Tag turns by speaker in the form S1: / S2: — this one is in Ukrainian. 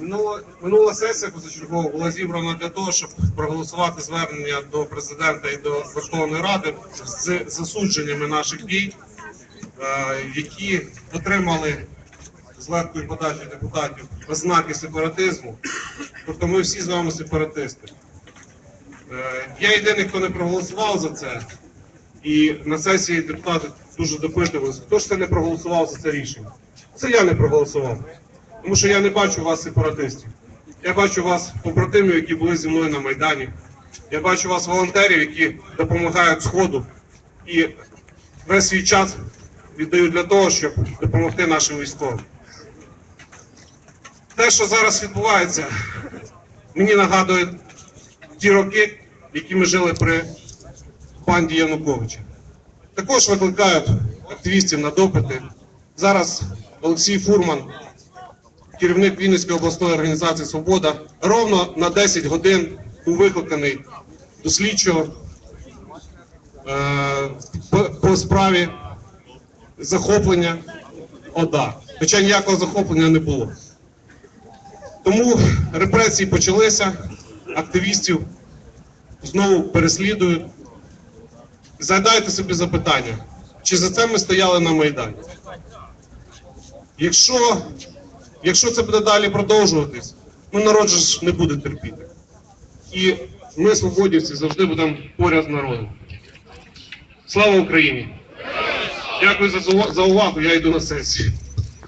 S1: Минула, минула сесія позачергова була зібрана для того, щоб проголосувати звернення до президента і до Верховної Ради з засудженнями наших дій, е, які отримали з легкою подачі депутатів ознаки сепаратизму. Тобто ми всі з вами сепаратисти. Е, Я єдиний, хто не проголосував за це, і на сесії депутати дуже допитувалися, хто ж це не проголосував за це рішення. Це я не проголосував. Тому що я не бачу вас сепаратистів. Я бачу вас побратимів, які були зі мною на Майдані. Я бачу вас волонтерів, які допомагають Сходу і весь свій час віддають для того, щоб допомогти нашим військовим. Те, що зараз відбувається, мені нагадує ті роки, які ми жили при банді Януковича. Також викликають активістів на допити. Зараз Олексій Фурман, керівник Вінницької обласної організації Свобода, ровно на 10 годин був викликаний до слідчого е, по, справі захоплення ОДА. Хоча ніякого захоплення не було. Тому репресії почалися, активістів знову переслідують. Задайте собі запитання, чи за це ми стояли на Майдані? Якщо, якщо це буде далі продовжуватись, ну народ же не буде терпіти. І ми, свободівці, завжди будемо поряд з народом. Слава Україні! Дякую за увагу, я йду на сесію.